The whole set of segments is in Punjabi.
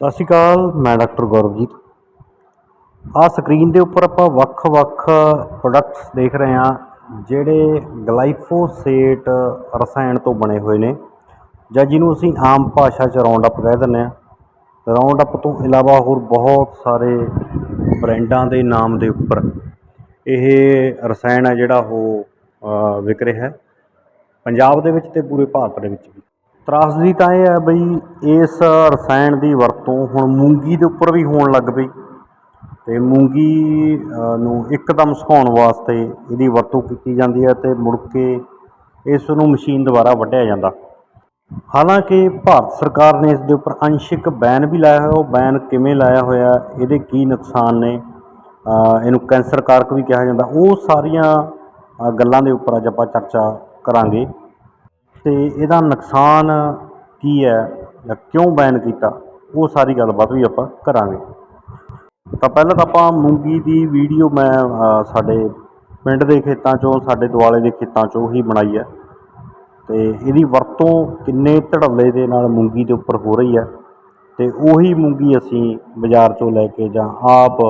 ਸਤਿ ਸ਼੍ਰੀ ਅਕਾਲ, ਮੈਂ ਡਾਕਟਰ ਗੌਰਵਜੀਤ। ਆਹ ਸਕਰੀਨ ਦੇ ਉੱਪਰ ਆਪਾਂ ਵੱਖ-ਵੱਖ ਪ੍ਰੋਡਕਟਸ ਦੇਖ ਰਹੇ ਹਾਂ, ਜਿਹੜੇ ਗਲਾਈਫੋਸੇਟ ਰਸਾਇਣ ਤੋਂ ਬਣੇ ਹੋਏ ਨੇ। ਜਾਂ ਜਿਹਨੂੰ ਅਸੀਂ ਆਮ ਭਾਸ਼ਾ 'ਚ ਰਾਉਂਡ ਅਪ ਕਹਿ ਦਿੰਦੇ ਹਾਂ। ਰਾਉਂਡ ਅਪ ਤੋਂ ਇਲਾਵਾ ਹੋਰ ਬਹੁਤ ਸਾਰੇ ਬ੍ਰਾਂਡਾਂ ਦੇ ਨਾਮ ਦੇ ਉੱਪਰ ਇਹ ਰਸਾਇਣ ਹੈ ਜਿਹੜਾ ਉਹ ਵਿਕ ਰਿਹਾ ਹੈ। ਪੰਜਾਬ ਦੇ ਵਿੱਚ ਤੇ ਪੂਰੇ ਭਾਰਤ ਦੇ ਵਿੱਚ ਵੀ। ਤਰਾਸਦੀ ਤਾਂ ਇਹ ਹੈ ਬਈ ਇਸ ਰਸਾਇਣ ਦੀ ਵਰਤੋਂ ਹੁਣ ਮੂੰਗੀ ਦੇ ਉੱਪਰ ਵੀ ਹੋਣ ਲੱਗ ਪਈ ਤੇ ਮੂੰਗੀ ਨੂੰ ਇੱਕਦਮ ਸੁਕਾਉਣ ਵਾਸਤੇ ਇਹਦੀ ਵਰਤੋਂ ਕੀਤੀ ਜਾਂਦੀ ਹੈ ਤੇ ਮੁੜ ਕੇ ਇਸ ਨੂੰ ਮਸ਼ੀਨ ਦੁਆਰਾ ਵੱਢਿਆ ਜਾਂਦਾ। ਹਾਲਾਂਕਿ ਭਾਰਤ ਸਰਕਾਰ ਨੇ ਇਸ ਦੇ ਉੱਪਰ ਅੰਸ਼ਿਕ ਬੈਨ ਵੀ ਲਾਇਆ ਹੋਇਆ, ਉਹ ਬੈਨ ਕਿਵੇਂ ਲਾਇਆ ਹੋਇਆ, ਇਹਦੇ ਕੀ ਨੁਕਸਾਨ ਨੇ ਇਹਨੂੰ ਕੈਂਸਰ ਕਾਰਕ ਵੀ ਕਿਹਾ ਜਾਂਦਾ। ਉਹ ਸਾਰੀਆਂ ਗੱਲਾਂ ਦੇ ਉੱਪਰ ਅੱਜ ਆਪਾਂ ਚਰਚਾ ਕਰਾਂਗੇ। ਤੇ ਇਹਦਾ ਨੁਕਸਾਨ ਕੀ ਹੈ ਜਾਂ ਕਿਉਂ ਬੈਨ ਕੀਤਾ, ਉਹ ਸਾਰੀ ਗੱਲਬਾਤ ਵੀ ਆਪਾਂ ਕਰਾਂਗੇ। ਤਾਂ ਪਹਿਲਾਂ ਤਾਂ ਆਪਾਂ ਮੂੰਗੀ ਦੀ ਵੀਡੀਓ ਮੈਂ ਸਾਡੇ ਪਿੰਡ ਦੇ ਖੇਤਾਂ 'ਚੋਂ, ਸਾਡੇ ਦੁਆਲੇ ਦੇ ਖੇਤਾਂ 'ਚੋਂ ਹੀ ਬਣਾਈ ਹੈ। ਤੇ ਇਹਦੀ ਵਰਤੋਂ ਕਿੰਨੇ ਧੜੱਲੇ ਦੇ ਨਾਲ ਮੂੰਗੀ ਦੇ ਉੱਪਰ ਹੋ ਰਹੀ ਹੈ। ਤੇ ਉਹੀ ਮੂੰਗੀ ਅਸੀਂ ਬਾਜ਼ਾਰ 'ਚੋਂ ਲੈ ਕੇ ਜਾਂ ਆਪ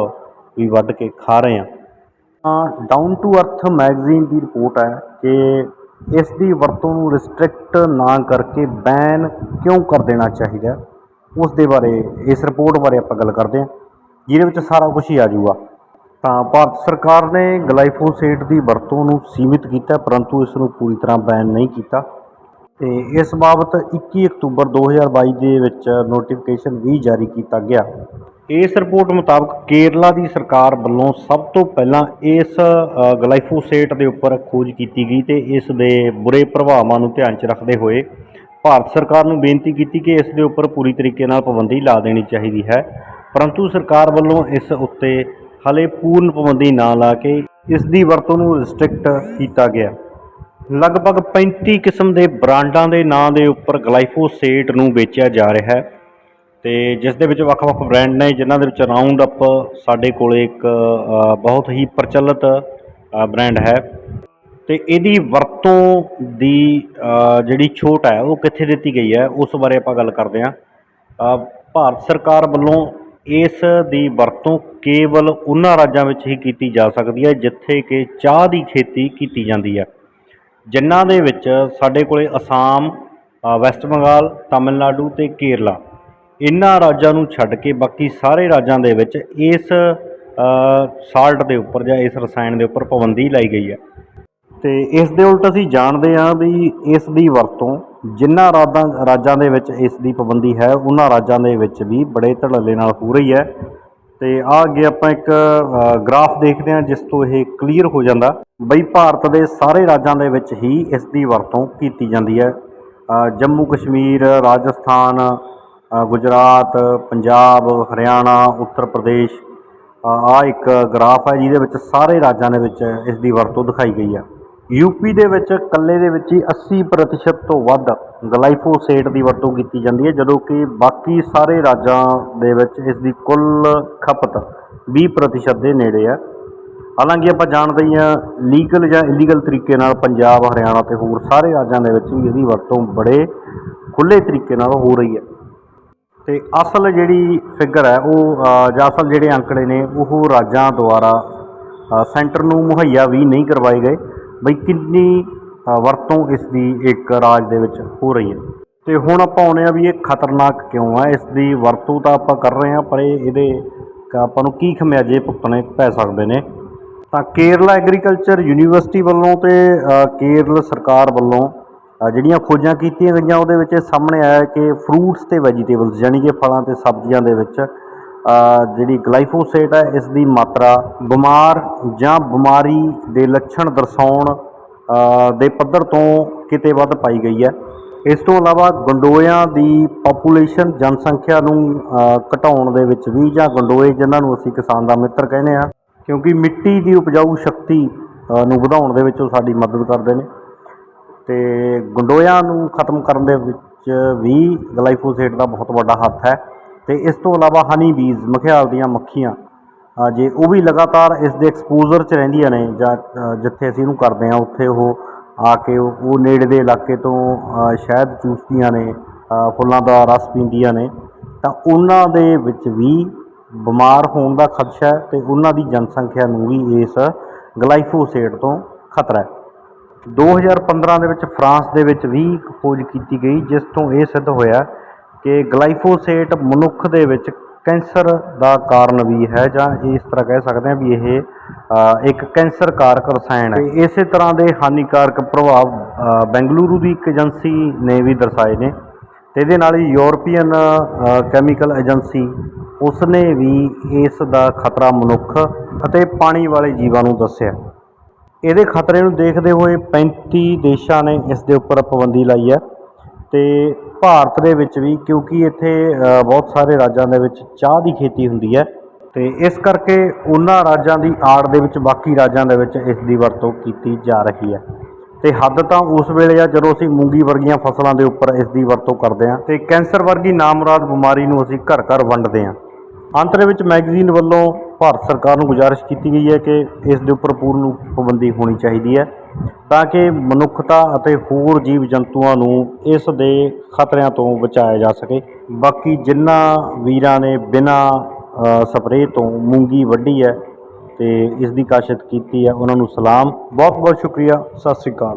ਵੀ ਵੱਢ ਕੇ ਖਾ ਰਹੇ ਹਾਂ। ਡਾਊਨ ਟੂ ਅਰਥ ਮੈਗਜ਼ੀਨ ਦੀ ਰਿਪੋਰਟ ਹੈ ਕਿ ਇਸ ਦੀ ਵਰਤੋਂ ਨੂੰ ਰਿਸਟ੍ਰਿਕਟ ਨਾ ਕਰਕੇ ਬੈਨ ਕਿਉਂ ਕਰ ਦੇਣਾ ਚਾਹੀਦਾ ਉਸ ਦੇ ਬਾਰੇ, ਇਸ ਰਿਪੋਰਟ ਬਾਰੇ ਆਪਾਂ ਗੱਲ ਕਰਦੇ ਹਾਂ, ਜਿਹਦੇ ਵਿੱਚ ਸਾਰਾ ਕੁਝ ਹੀ ਆ ਜਾਊਗਾ। ਤਾਂ ਭਾਰਤ ਸਰਕਾਰ ਨੇ ਗਲਾਈਫੋਸੇਟ ਦੀ ਵਰਤੋਂ ਨੂੰ ਸੀਮਿਤ ਕੀਤਾ ਪਰੰਤੂ ਇਸ ਨੂੰ ਪੂਰੀ ਤਰ੍ਹਾਂ ਬੈਨ ਨਹੀਂ ਕੀਤਾ। ਤੇ ਇਸ ਬਾਬਤ 21 ਅਕਤੂਬਰ 2022 ਦੇ ਵਿੱਚ ਨੋਟੀਫਿਕੇਸ਼ਨ ਵੀ ਜਾਰੀ ਕੀਤਾ ਗਿਆ। ਇਸ ਰਿਪੋਰਟ ਮੁਤਾਬਕ ਕੇਰਲਾ ਦੀ ਸਰਕਾਰ ਵੱਲੋਂ ਸਭ ਤੋਂ ਪਹਿਲਾਂ ਇਸ ਗਲਾਈਫੋਸੇਟ ਦੇ ਉੱਪਰ ਖੋਜ ਕੀਤੀ ਗਈ ਤੇ ਇਸ ਦੇ ਬੁਰੇ ਪ੍ਰਭਾਵਾਂ ਨੂੰ ਧਿਆਨ 'ਚ ਰੱਖਦੇ ਹੋਏ ਭਾਰਤ ਸਰਕਾਰ ਨੂੰ ਬੇਨਤੀ ਕੀਤੀ ਕਿ ਇਸ ਦੇ ਉੱਪਰ ਪੂਰੀ ਤਰੀਕੇ ਨਾਲ ਪਾਬੰਦੀ ਲਾ ਦੇਣੀ ਚਾਹੀਦੀ ਹੈ। ਪਰੰਤੂ ਸਰਕਾਰ ਵੱਲੋਂ ਇਸ ਉੱਤੇ ਹਲੇ ਪੂਰਨ ਪਾਬੰਦੀ ਨਾ ਲਾ ਕੇ ਇਸ ਦੀ ਵਰਤੋਂ ਨੂੰ ਰਿਸਟ੍ਰਿਕਟ ਕੀਤਾ ਗਿਆ। ਲਗਭਗ 35 ਕਿਸਮ ਦੇ ਬ੍ਰਾਂਡਾਂ ਦੇ ਨਾਂ ਦੇ ਉੱਪਰ ਗਲਾਈਫੋਸੇਟ ਨੂੰ ਵੇਚਿਆ ਜਾ ਰਿਹਾ ਹੈ। ਤੇ ਜਿਸ ਦੇ ਵਿੱਚ ਵੱਖ-ਵੱਖ ਬ੍ਰਾਂਡ ਨੇ ਜਿਨ੍ਹਾਂ ਦੇ ਵਿੱਚ ਰਾਉਂਡ ਅਪ ਸਾਡੇ ਕੋਲੇ ਇੱਕ ਬਹੁਤ ਹੀ ਪ੍ਰਚਲਿਤ ਅ, ਬ੍ਰਾਂਡ ਹੈ। ਤੇ ਇਹਦੀ ਵਰਤੋਂ ਦੀ ਜਿਹੜੀ ਛੋਟ ਹੈ ਉਹ ਕਿੱਥੇ ਦਿੱਤੀ ਗਈ ਹੈ ਉਸ ਬਾਰੇ ਆਪਾਂ ਗੱਲ ਕਰਦੇ ਹਾਂ। ਭਾਰਤ ਸਰਕਾਰ ਵੱਲੋਂ ਇਸ ਦੀ ਵਰਤੋਂ ਕੇਵਲ ਉਹਨਾਂ ਰਾਜਾਂ ਵਿੱਚ ਹੀ ਕੀਤੀ ਜਾ ਸਕਦੀ ਹੈ ਜਿੱਥੇ ਕਿ ਚਾਹ ਦੀ ਖੇਤੀ ਕੀਤੀ ਜਾਂਦੀ ਹੈ। ਜਿਨ੍ਹਾਂ ਦੇ ਵਿੱਚ ਸਾਡੇ ਕੋਲੇ ਅਸਾਮ ਵੈਸਟ ਬੰਗਾਲ ਤਾਮਿਲਨਾਡੂ ਤੇ ਕੇਰਲਾ। ਇਹਨਾਂ ਰਾਜਾਂ ਨੂੰ ਛੱਡ ਕੇ ਬਾਕੀ ਸਾਰੇ ਰਾਜਾਂ ਦੇ ਵਿੱਚ ਇਸ ਸਾਲਟ ਦੇ ਉੱਪਰ ਜਾਂ ਇਸ ਰਸਾਇਣ ਦੇ ਉੱਪਰ ਪਾਬੰਦੀ ਲਾਈ ਗਈ ਹੈ। ਤੇ ਇਸ ਦੇ ਉਲਟ ਅਸੀਂ ਜਾਣਦੇ ਹਾਂ ਵੀ ਇਸ ਦੀ ਵਰਤੋਂ ਜਿਨ੍ਹਾਂ ਰਾਜਾਂ ਰਾਜਾਂ ਦੇ ਵਿੱਚ ਇਸ ਦੀ ਪਾਬੰਦੀ ਹੈ, ਉਹਨਾਂ ਰਾਜਾਂ ਦੇ ਵਿੱਚ ਵੀ ਬੜੇ ਧੜੱਲੇ ਨਾਲ ਹੋ ਰਹੀ ਹੈ। ਤੇ ਆ ਅੱਗੇ ਆਪਾਂ ਇੱਕ ਗ੍ਰਾਫ ਦੇਖਦੇ ਹਾਂ ਜਿਸ ਤੋਂ ਇਹ ਕਲੀਅਰ ਹੋ ਜਾਂਦਾ। ਬਈ ਭਾਰਤ ਦੇ ਸਾਰੇ ਰਾਜਾਂ ਦੇ ਵਿੱਚ ਹੀ ਇਸ ਦੀ ਵਰਤੋਂ ਕੀਤੀ ਜਾਂਦੀ ਹੈ। ਜੰਮੂ ਕਸ਼ਮੀਰ ਰਾਜਸਥਾਨ ਗੁਜਰਾਤ, ਪੰਜਾਬ, ਹਰਿਆਣਾ, ਉੱਤਰ ਪ੍ਰਦੇਸ਼ ਆ ਇੱਕ ਗ੍ਰਾਫ ਹੈ ਜਿਹਦੇ ਵਿੱਚ ਸਾਰੇ ਰਾਜਾਂ ਦੇ ਵਿੱਚ ਇਸ ਦੀ ਵਰਤੋਂ ਦਿਖਾਈ ਗਈ ਹੈ ਯੂਪੀ ਦੇ ਵਿੱਚ ਇਕੱਲੇ ਦੇ ਵਿੱਚ ਹੀ 80% ਤੋਂ ਵੱਧ ਗਲਾਈਫੋਸੇਟ ਦੀ ਵਰਤੋਂ ਕੀਤੀ ਜਾਂਦੀ ਹੈ, ਜਦੋਂ ਕਿ ਬਾਕੀ ਸਾਰੇ ਰਾਜਾਂ ਦੇ ਵਿੱਚ ਇਸ ਦੀ ਕੁੱਲ ਖਪਤ 20% ਦੇ ਨੇੜੇ ਹੈ। ਹਾਲਾਂਕਿ ਆਪਾਂ ਜਾਣਦੇ ਹੀ ਹਾਂ, ਲੀਗਲ ਜਾਂ ਇਲੀਗਲ ਤਰੀਕੇ ਨਾਲ ਪੰਜਾਬ, ਹਰਿਆਣਾ ਤੇ ਹੋਰ ਸਾਰੇ ਰਾਜਾਂ ਦੇ ਵਿੱਚ ਵੀ ਇਹਦੀ ਵਰਤੋਂ ਬੜੇ ਖੁੱਲੇ ਤਰੀਕੇ ਨਾਲ ਹੋ ਰਹੀ ਹੈ। ਤੇ ਅਸਲ ਜਿਹੜੀ ਫਿਗਰ ਹੈ ਉਹ ਜਾਂ ਅਸਲ ਜਿਹੜੇ ਅੰਕੜੇ ਨੇ, ਉਹ ਰਾਜਾਂ ਦੁਆਰਾ ਸੈਂਟਰ ਨੂੰ ਮੁਹੱਈਆ ਵੀ ਨਹੀਂ ਕਰਵਾਏ ਗਏ। ਬਈ ਕਿੰਨੀ ਵਰਤੋਂ ਇਸ ਦੀ ਇੱਕ ਰਾਜ ਦੇ ਵਿੱਚ ਹੋ ਰਹੀ ਹੈ। ਤੇ ਹੁਣ ਆਪਾਂ ਆਉਂਦੇ ਆ ਵੀ ਇਹ ਖਤਰਨਾਕ ਕਿਉਂ ਹੈ? ਇਸ ਦੀ ਵਰਤੋਂ ਤਾਂ ਆਪਾਂ ਕਰ ਰਹੇ ਹਾਂ, ਪਰ ਇਹ, ਇਹਦੇ ਕ- ਆਪਾਂ ਨੂੰ ਕੀ ਖਮਿਆਜੇ ਭੁਗਤਣੇ ਪੈ ਸਕਦੇ ਨੇ। ਤਾਂ ਕੇਰਲਾ ਐਗਰੀਕਲਚਰ ਯੂਨੀਵਰਸਿਟੀ ਵੱਲੋਂ ਤੇ ਕੇਰਲ ਸਰਕਾਰ ਵੱਲੋਂ ਜਿਹੜੀਆਂ ਖੋਜਾਂ ਕੀਤੀਆਂ ਗਈਆਂ, ਉਹਦੇ ਵਿੱਚ ਇਹ ਸਾਹਮਣੇ ਆਇਆ ਕਿ ਫਰੂਟਸ ਤੇ ਵੈਜੀਟੇਬਲਸ ਯਾਨੀ ਕਿ ਫਲਾਂ ਤੇ ਸਬਜ਼ੀਆਂ ਦੇ ਵਿੱਚ ਜਿਹੜੀ ਗਲਾਈਫੋਸੇਟ ਹੈ ਇਸ ਦੀ ਮਾਤਰਾ ਬਿਮਾਰ ਜਾਂ ਬਿਮਾਰੀ ਦੇ ਲੱਛਣ ਦਰਸਾਉਣ ਦੇ ਪੱਧਰ ਤੋਂ ਕਿਤੇ ਵੱਧ ਪਾਈ ਗਈ ਹੈ। ਇਸ ਤੋਂ ਇਲਾਵਾ ਗੰਡੋਇਆਂ ਦੀ ਪੋਪੂਲੇਸ਼ਨ ਜਨਸੰਖਿਆ ਨੂੰ ਘਟਾਉਣ ਦੇ ਵਿੱਚ ਵੀ, ਜਾਂ ਗੰਡੋਏ ਜਿਨ੍ਹਾਂ ਨੂੰ ਅਸੀਂ ਕਿਸਾਨ ਦਾ ਮਿੱਤਰ ਕਹਿੰਦੇ ਆ ਕਿਉਂਕਿ ਮਿੱਟੀ ਦੀ ਉਪਜਾਊ ਸ਼ਕਤੀ ਨੂੰ ਵਧਾਉਣ ਦੇ ਵਿੱਚ ਉਹ ਸਾਡੀ ਮਦਦ ਕਰਦੇ ਨੇ। ਤੇ ਗੰਡੋਇਆਂ ਨੂੰ ਖਤਮ ਕਰਨ ਦੇ ਵਿੱਚ ਵੀ ਗਲਾਈਫੋਸੇਟ ਦਾ ਬਹੁਤ ਵੱਡਾ ਹੱਥ ਹੈ ਤੇ ਇਸ ਤੋਂ ਇਲਾਵਾ ਹਨੀ ਬੀਜ਼ ਮਖਿਆਲ ਦੀਆਂ ਮੱਖੀਆਂ ਜੇ ਉਹ ਵੀ ਲਗਾਤਾਰ ਇਸ ਦੇ ਐਕਸਪੋਜ਼ਰ 'ਚ ਰਹਿੰਦੀਆਂ ਨੇ ਜਾਂ ਜਿੱਥੇ ਅਸੀਂ ਇਹਨੂੰ ਕਰਦੇ ਹਾਂ, ਉੱਥੇ ਉਹ ਆ ਕੇ ਉਹ ਨੇੜੇ ਦੇ ਇਲਾਕੇ ਤੋਂ ਸ਼ਹਿਦ ਚੂਸਦੀਆਂ ਨੇ ਫੁੱਲਾਂ ਦਾ ਰਸ ਪੀਂਦੀਆਂ ਨੇ, ਤਾਂ ਉਹਨਾਂ ਦੇ ਵਿੱਚ ਵੀ ਬਿਮਾਰ ਹੋਣ ਦਾ ਖਦਸ਼ਾ ਹੈ ਤੇ ਉਹਨਾਂ ਦੀ ਜਨਸੰਖਿਆ ਨੂੰ ਵੀ ਇਸ ਗਲਾਈਫੋਸੇਟ ਤੋਂ ਖਤਰਾ ਹੈ। 2015 ਦੇ ਵਿੱਚ ਫਰਾਂਸ ਦੇ ਵਿੱਚ ਵੀ ਖੋਜ ਕੀਤੀ ਗਈ, ਜਿਸ ਤੋਂ ਇਹ ਸਿੱਧ ਹੋਇਆ ਕਿ ਗਲਾਈਫੋਸੇਟ ਮਨੁੱਖ ਦੇ ਵਿੱਚ ਕੈਂਸਰ ਦਾ ਕਾਰਨ ਵੀ ਹੈ, ਜਾਂ ਇਸ ਤਰ੍ਹਾਂ ਕਹਿ ਸਕਦੇ ਹਾਂ ਵੀ ਇਹ ਇੱਕ ਕੈਂਸਰ ਕਾਰਕ ਰਸਾਇਣ ਹੈ। ਇਸੇ ਤਰ੍ਹਾਂ ਦੇ ਹਾਨੀਕਾਰਕ ਪ੍ਰਭਾਵ ਬੈਂਗਲੁਰੂ ਦੀ ਇੱਕ ਏਜੰਸੀ ਨੇ ਵੀ ਦਰਸਾਏ ਨੇ। ਤੇ ਇਹਦੇ ਨਾਲ ਹੀ ਯੂਰਪੀਅਨ ਕੈਮੀਕਲ ਏਜੰਸੀ ਉਸ ਨੇ ਵੀ ਇਸ ਦਾ ਖਤਰਾ ਮਨੁੱਖ ਅਤੇ ਪਾਣੀ ਵਾਲੇ ਜੀਵਾਂ ਨੂੰ ਦੱਸਿਆ। ਇਹਦੇ ਖਤਰੇ ਨੂੰ ਦੇਖਦੇ ਹੋਏ 35 ਦੇਸ਼ਾਂ ਨੇ ਇਸ ਦੇ ਉੱਪਰ ਪਾਬੰਦੀ ਲਾਈ ਹੈ ਤੇ ਭਾਰਤ ਦੇ ਵਿੱਚ ਵੀ, ਕਿਉਂਕਿ ਇੱਥੇ ਬਹੁਤ ਸਾਰੇ ਰਾਜਾਂ ਦੇ ਵਿੱਚ ਚਾਹ ਦੀ ਖੇਤੀ ਹੁੰਦੀ ਹੈ ਤੇ ਇਸ ਕਰਕੇ ਉਹਨਾਂ ਰਾਜਾਂ ਦੀ ਆੜ ਦੇ ਵਿੱਚ ਬਾਕੀ ਰਾਜਾਂ ਦੇ ਵਿੱਚ ਇਸ ਦੀ ਵਰਤੋਂ ਕੀਤੀ ਜਾ ਰਹੀ ਹੈ। ਤੇ ਹੱਦ ਤਾਂ ਉਸ ਵੇਲੇ ਆ ਜਦੋਂ ਅਸੀਂ ਮੂੰਗੀ ਵਰਗੀਆਂ ਫਸਲਾਂ ਦੇ ਉੱਪਰ ਇਸ ਦੀ ਵਰਤੋਂ ਕਰਦੇ ਹਾਂ ਤੇ ਕੈਂਸਰ ਵਰਗੀ ਨਾਮੁਰਾਦ ਬਿਮਾਰੀ ਨੂੰ ਅਸੀਂ ਘਰ ਘਰ ਵੰਡਦੇ ਹਾਂ। ਅੰਤ ਦੇ ਵਿੱਚ ਮੈਗਜ਼ੀਨ ਵੱਲੋਂ ਭਾਰਤ ਸਰਕਾਰ ਨੂੰ ਗੁਜ਼ਾਰਿਸ਼ ਕੀਤੀ ਗਈ ਹੈ ਕਿ ਇਸ ਦੇ ਉੱਪਰ ਪੂਰਨ ਪਾਬੰਦੀ ਹੋਣੀ ਚਾਹੀਦੀ ਹੈ ਤਾਂ ਕਿ ਮਨੁੱਖਤਾ ਅਤੇ ਹੋਰ ਜੀਵ ਜੰਤੂਆਂ ਨੂੰ ਇਸ ਦੇ ਖਤਰਿਆਂ ਤੋਂ ਬਚਾਇਆ ਜਾ ਸਕੇ। ਬਾਕੀ ਜਿਨ੍ਹਾਂ ਵੀਰਾਂ ਨੇ ਬਿਨਾਂ ਸਪਰੇਅ ਤੋਂ ਮੂੰਗੀ ਵੱਢੀ ਹੈ ਤੇ ਇਸ ਦੀ ਕਾਸ਼ਤ ਕੀਤੀ ਹੈ, ਉਹਨਾਂ ਨੂੰ ਸਲਾਮ। ਬਹੁਤ ਬਹੁਤ ਸ਼ੁਕਰੀਆ। ਸਤਿ ਸ੍ਰੀ ਅਕਾਲ।